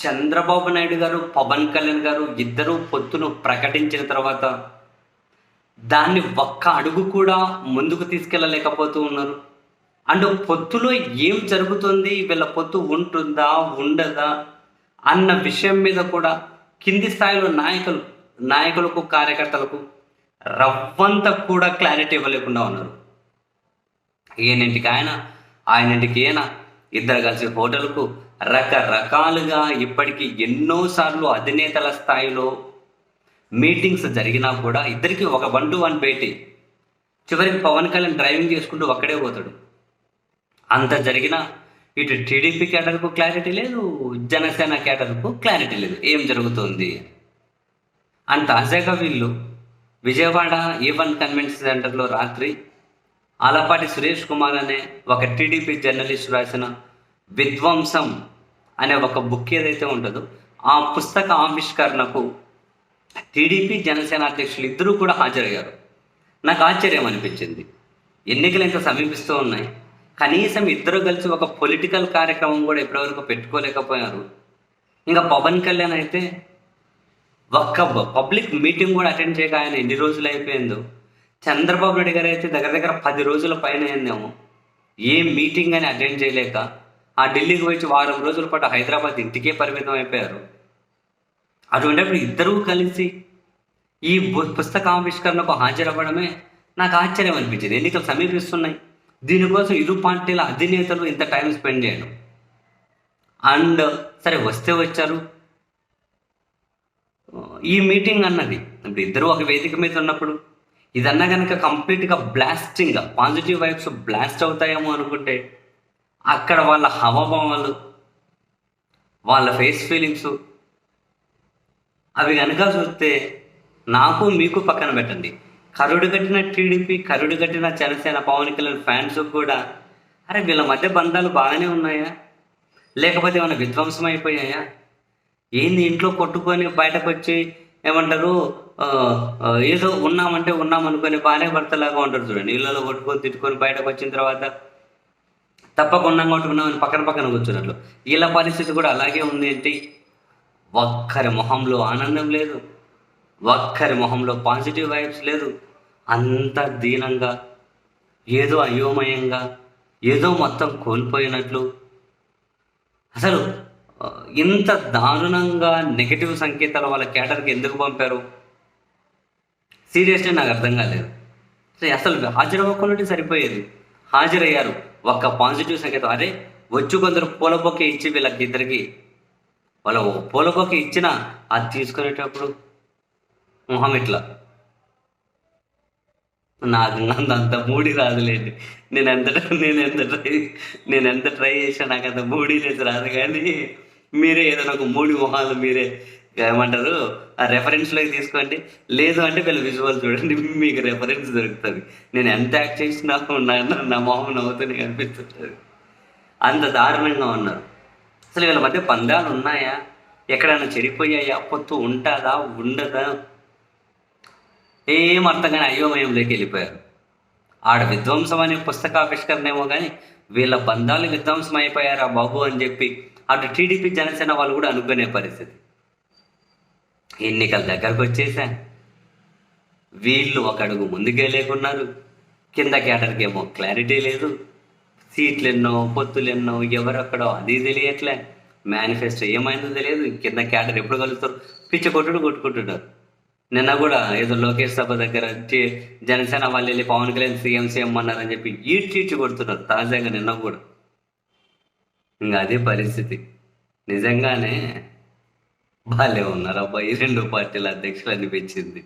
చంద్రబాబు నాయుడు గారు పవన్ కళ్యాణ్ గారు ఇద్దరు పొత్తును ప్రకటించిన తర్వాత దాన్ని ఒక్క అడుగు కూడా ముందుకు తీసుకెళ్ళలేకపోతూ ఉన్నారు. అండ్ పొత్తులో ఏం జరుగుతుంది? వీళ్ళ పొత్తు ఉంటుందా? ఉండదా? అన్న విషయం మీద కూడా కింది స్థాయిలో నాయకులు నాయకులకు కార్యకర్తలకు రవ్వంత కూడా క్లారిటీ ఇవ్వలేకుండా ఉన్నారు. ఈయనింటికి ఆయన ఆయనింటికి ఈయన ఇద్దరు కలిసి హోటల్కు రకరకాలుగా ఇప్పటికీ ఎన్నోసార్లు అధినేతల స్థాయిలో మీటింగ్స్ జరిగినా కూడా ఇద్దరికి ఒక వన్ టు వన్ భేటీ చివరికి పవన్ కళ్యాణ్ డ్రైవింగ్ చేసుకుంటూ ఒక్కడే పోతాడు. అంత జరిగినా ఇటు టీడీపీ కేటర్కు క్లారిటీ లేదు జనసేన కేటర్కు క్లారిటీ లేదు. ఏం జరుగుతుంది? అండ్ తాజాగా వీళ్ళు విజయవాడ ఏ వన్ కన్వెన్షన్ సెంటర్లో రాత్రి ఆలపాటి సురేష్ కుమార్ అనే ఒక టీడీపీ జర్నలిస్ట్ రాసిన విధ్వంసం అనే ఒక బుక్ ఏదైతే ఉంటుందో ఆ పుస్తక ఆవిష్కరణకు టీడీపీ జనసేన అధ్యక్షులు ఇద్దరూ కూడా హాజరయ్యారు. నాకు ఆశ్చర్యం అనిపించింది. ఎన్నికలు ఇంకా సమీపిస్తూ ఉన్నాయి. కనీసం ఇద్దరు కలిసి ఒక పొలిటికల్ కార్యక్రమం కూడా ఇప్పటివరకు పెట్టుకోలేకపోయారు. ఇంకా పవన్ కళ్యాణ్ అయితే ఒక్క పబ్లిక్ మీటింగ్ కూడా అటెండ్ చేయక ఆయన ఎన్ని రోజులు అయిపోయిందో. చంద్రబాబు నాయుడు గారు అయితే దగ్గర దగ్గర పది రోజుల పైన అయిందేమో. ఏ మీటింగ్ అని అటెండ్ చేయలేక ఆ ఢిల్లీకి వచ్చి వారం రోజుల పాటు హైదరాబాద్ ఇంటికే పరిమితం అయిపోయారు. అటువంటిప్పుడు ఇద్దరూ కలిసి ఈ పుస్తక ఆవిష్కరణకు హాజరవ్వడమే నాకు ఆశ్చర్యం అనిపించింది. ఎన్నికలు సమీపిస్తున్నాయి. దీనికోసం ఇరు పార్టీల అధినేతలు ఇంత టైం స్పెండ్ చేయడం. అండ్ సరే వస్తే వచ్చారు. ఈ మీటింగ్ అన్నది. ఇప్పుడు ఇద్దరు ఒక వేదిక మీద ఉన్నప్పుడు ఇదన్నా కనుక కంప్లీట్గా బ్లాస్టింగ్ పాజిటివ్ వైబ్స్ బ్లాస్ట్ అవుతాయేమో అనుకుంటే అక్కడ వాళ్ళ హవభావాలు వాళ్ళ ఫేస్ ఫీలింగ్స్ అవి కనుక చూస్తే నాకు మీకు పక్కన పెట్టండి. కరుడు కట్టిన టీడీపీ కరుడు కట్టిన జనసేన పవన్ కళ్యాణ్ ఫ్యాన్స్ కూడా అరే వీళ్ళ మధ్య బంధాలు బాగానే ఉన్నాయా? లేకపోతే ఏమైనా విధ్వంసం అయిపోయాయా? ఏంది ఇంట్లో కొట్టుకొని బయటకు వచ్చి ఏమంటారు ఏదో ఉన్నామంటే ఉన్నాం అనుకొని భార్య భర్తలాగా ఉంటారు చూడండి. ఇళ్ళలో కొట్టుకొని తిట్టుకొని బయటకు వచ్చిన తర్వాత తప్పకుండా కొట్టుకున్నామని పక్కన పక్కన కూర్చున్నట్లు. వీళ్ళ పరిస్థితి కూడా అలాగే ఉంది ఏంటి ఒక్కరి మొహంలో ఆనందం లేదు. ఒక్కరి మొహంలో పాజిటివ్ వైబ్స్ లేదు. అంత దీనంగా ఏదో అయోమయంగా ఏదో మొత్తం కోల్పోయినట్లు. అసలు ఇంత దారుణంగా నెగటివ్ సంకేతాలు వాళ్ళ క్యాటర్కి ఎందుకు పంపారు? సీరియస్లీ నాకు అర్థం కాలేదు. అసలు- అసలు హాజరవ్వకుండా సరిపోయేది. హాజరయ్యారు. ఒక్క పాజిటివ్ సంకేతం. అరే వచ్చి కొందరు పూలబొక్క ఇచ్చి వీళ్ళకి ఇద్దరికి వాళ్ళ పూలబొక్క ఇచ్చిన ఇచ్చినా అది తీసుకునేటప్పుడు మొహం ఇట్లా నాకు అంత అంత మూడి రాదులేండి. నేను ఎంత నేను ఎంత ట్రై నేను ఎంత ట్రై చేసినా నాకు అంత మూడీనెస్ రాదు కానీ మీరే ఏదైనా ఒక మూడి మొహాలు మీరే ఏమంటారు? ఆ రెఫరెన్స్లోకి తీసుకోండి. లేదు అంటే వీళ్ళ విజువల్ చూడండి మీకు రెఫరెన్స్ దొరుకుతుంది. నేను ఎంత యాక్ట్ చేసినా నా నా మొహం నవ్వుతూనే కనిపిస్తుంటుంది. అంత దారుణంగా ఉన్నారు. అసలు వీళ్ళ మధ్య పందాలు ఉన్నాయా? ఎక్కడైనా చెడిపోయాయా? పొత్తు ఉంటుందా? ఉండదా? ఏం అర్థం కానీ అయోమయంలోకి వెళ్ళిపోయారు. ఆడ విధ్వంసం అనే పుస్తకావిష్కరణ ఏమో కానీ వీళ్ళ బంధాలు విధ్వంసం అయిపోయారా బాబు అని చెప్పి అటు టీడీపీ జనసేన వాళ్ళు కూడా అనుకునే పరిస్థితి. ఎన్నికల దగ్గరకు వచ్చేసా వీళ్ళు ఒక అడుగు ముందుకే లేకున్నారు. కింద కేటర్కి ఏమో క్లారిటీ లేదు. సీట్లు ఎన్నో పొత్తులు ఎన్నో ఎవరెక్కడో అది తెలియట్లే. మేనిఫెస్టో ఏమైందో తెలియదు. కింద క్యాడర్ ఎప్పుడు కలుస్తారు? పిచ్చి కొట్టుడు కొట్టుకుంటున్నారు. నిన్న కూడా ఏదో లోకేష్ సభ దగ్గర వచ్చి జనసేన వాళ్ళు వెళ్ళి పవన్ కళ్యాణ్ సీఎం సీఎం అన్నారని చెప్పి ఈడ్చి కొడుతున్నారు తాజాగా నిన్న కూడా. ఇంకా అదే పరిస్థితి. నిజంగానే భలే ఉన్నారు. అబ్బాయి రెండు పార్టీల అధ్యక్షులు అనిపించింది